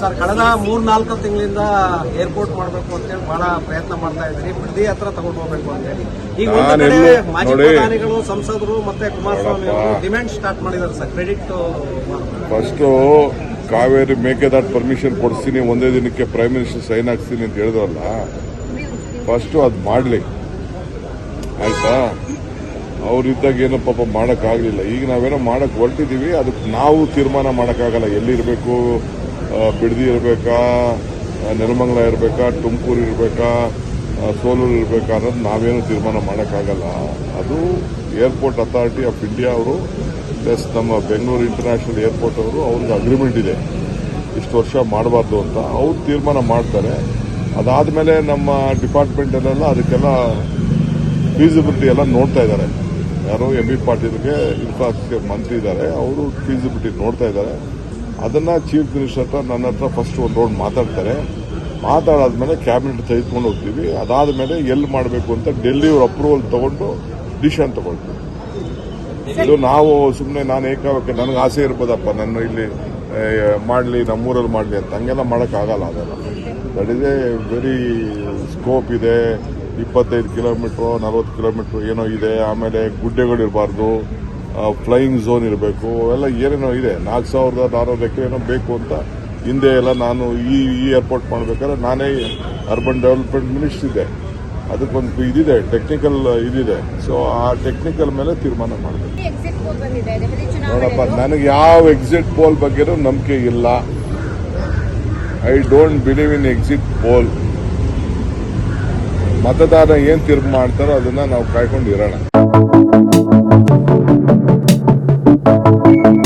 Sir ಕಳೆದ ಮೂರ್ ನಾಲ್ಕು ತಿಂಗಳಿಂದ ಏರ್ಪೋರ್ಟ್ ಮಾಡಬೇಕು ಅಂತೇಳಿ ಬಹಳ ಪ್ರಯತ್ನ ಮಾಡ್ತಾ ಇದ್ದೀನಿ. ಬಿಡದಿ ಹತ್ರ ತಗೊಂಡು ಹೋಗ್ಬೇಕು ಅಂತೇಳಿ ಈಗ ಒಂದು ಕಡೆ ಮಾಜಿ. ಪ್ರಧಾನಿಗಳು ಸಂಸದರು ಮತ್ತೆ ಕುಮಾರಸ್ವಾಮಿ ಅವರು ಡಿಮ್ಯಾಂಡ್ ಸ್ಟಾರ್ಟ್ ಮಾಡಿದ್ದಾರೆ sir credit first Kaveri Mekedatu permission ಕೊಡಿಸ್ತೀನಿ ಒಂದೇ ದಿನಕ್ಕೆ ಪ್ರೈಮ್ ಮಿನಿಸ್ಟರ್ ಸೈನ್ ಹಾಕ್ತೀನಿ ಅಂತ ಹೇಳಿದ್ರಲ್ಲ? ಫಸ್ಟು ಅದು ಮಾಡಲಿ. ಆಯ್ತಾ? ಅವ್ರಿದ್ದಾಗ ಏನೋ ಪಾಪ ಮಾಡೋಕ್ಕಾಗಲಿಲ್ಲ. ಈಗ ನಾವೇನೋ ಮಾಡೋಕ್ಕೆ ಹೊರಟಿದ್ದೀವಿ ಅದಕ್ಕೆ ನಾವು ತೀರ್ಮಾನ ಮಾಡೋಕ್ಕಾಗಲ್ಲ. ಎಲ್ಲಿರಬೇಕು? ಬಿಡದಿ ಇರಬೇಕಾ ನೆಲಮಂಗಲ ಇರಬೇಕಾ, ತುಮಕೂರು ಇರಬೇಕಾ ಸೋಲೂರು ಇರಬೇಕಾ ಅನ್ನೋದು ನಾವೇನು ತೀರ್ಮಾನ ಮಾಡೋಕ್ಕಾಗಲ್ಲ. ಅದು ಏರ್ಪೋರ್ಟ್ ಅಥಾರಿಟಿ ಆಫ್ ಇಂಡಿಯಾ ಅವರು ಪ್ಲಸ್ ನಮ್ಮ ಬೆಂಗಳೂರು ಇಂಟರ್ನ್ಯಾಷನಲ್ ಏರ್ಪೋರ್ಟ್ ಅವರು, ಅವ್ರಿಗೆ ಅಗ್ರಿಮೆಂಟ್ ಇದೆ. ಇಷ್ಟು ವರ್ಷ ಮಾಡಬಾರ್ದು ಅಂತ ಅವ್ರು ತೀರ್ಮಾನ ಮಾಡ್ತಾರೆ. ಅದಾದಮೇಲೆ ನಮ್ಮ ಡಿಪಾರ್ಟ್ಮೆಂಟಲ್ಲೆಲ್ಲ ಅದಕ್ಕೆಲ್ಲ ಫೀಸಿಬಿಲಿಟಿ ಎಲ್ಲ ನೋಡ್ತಾ ಇದ್ದಾರೆ. ಯಾರೋ ಎಂ ಬಿ ಪಾಟೀಲ್ಗೆ ಇನ್ಫ್ರಾಸ್ಟ್ರಕ್ಚರ್ ಮಂತ್ರಿ ಇದ್ದಾರೆ, ಅವರು ಫೀಸಿಬಿಲಿಟಿ ನೋಡ್ತಾ ಇದ್ದಾರೆ. ಅದನ್ನ ಚೀಫ್ ಮಿನಿಸ್ಟರ್ ಹತ್ರ ನನ್ನ ಹತ್ರ ಫಸ್ಟ್ ಒಂದು ರೌಂಡ್ ಮಾತಾಡ್ತಾರೆ. ಮಾತಾಡಾದ್ಮೇಲೆ ಕ್ಯಾಬಿನೆಟ್ ತೆಗೆದುಕೊಂಡು ಹೋಗ್ತೀವಿ. ಅದಾದ್ಮೇಲೆ ಎಲ್ಲಿ ಮಾಡಬೇಕು ಅಂತ ಡೆಲ್ಲಿಯವ್ರ ಅಪ್ರೂವಲ್ ತಗೊಂಡು ಡಿಸಿಷನ್ ತಗೊಳ್ತೀವಿ. ಇದು ನಾವು ಸುಮ್ಮನೆ ನಾನು ಏಕಾವಕ್ಕೆ ನನಗೆ ಆಸೆ ಇರ್ಬೋದಪ್ಪ. ನನ್ನ ಇಲ್ಲಿ ಮಾಡಲಿ, ನಮ್ಮೂರಲ್ಲಿ ಮಾಡಲಿ ಅಂತ. ಹಂಗೆಲ್ಲ ಮಾಡೋಕ್ಕಾಗಲ್ಲ ಅದೆಲ್ಲ. That is a very scope ಇದೆ. ಇಪ್ಪತ್ತೈದು ಕಿಲೋಮೀಟ್ರು ನಲ್ವತ್ತು ಕಿಲೋಮೀಟ್ರು ಏನೋ ಇದೆ. ಆಮೇಲೆ ಗುಡ್ಡೆಗಳು ಇರಬಾರ್ದು ಫ್ಲೈಯಿಂಗ್ ಝೋನ್ ಇರಬೇಕು ಎಲ್ಲ ಏನೇನೋ ಇದೆ. ನಾಲ್ಕು ಸಾವಿರದ ನಾನ್ನೂರು ಎಕರೆ ಏನೋ ಬೇಕು ಅಂತ ಹಿಂದೆ ಎಲ್ಲ ನಾನು ಈ ಈ ಏರ್ಪೋರ್ಟ್ ಮಾಡಬೇಕಾದ್ರೆ ನಾನೇ ಅರ್ಬನ್ ಡೆವಲಪ್ಮೆಂಟ್ ಮಿನಿಸ್ಟರ್ ಇದೆ ಅದಕ್ಕೊಂದು ಇದಿದೆ ಟೆಕ್ನಿಕಲ್ ಇದಿದೆ. ಸೊ ಆ ಟೆಕ್ನಿಕಲ್ ಮೇಲೆ ತೀರ್ಮಾನ ಮಾಡಬೇಕು. ನೋಡಪ್ಪ ನನಗೆ ಯಾವ ಎಕ್ಸಿಟ್ ಪೋಲ್ ಬಗ್ಗೆನೂ ನಂಬಿಕೆ ಇಲ್ಲ. I don't believe in exit poll ಮತದಾರ ಏನು ತೀರ್ಮಾನ ಮಾಡ್ತಾರೋ ಅದನ್ನ ನಾವು ಕಾಯ್ಕೊಂಡು ಇರೋಣ. thank you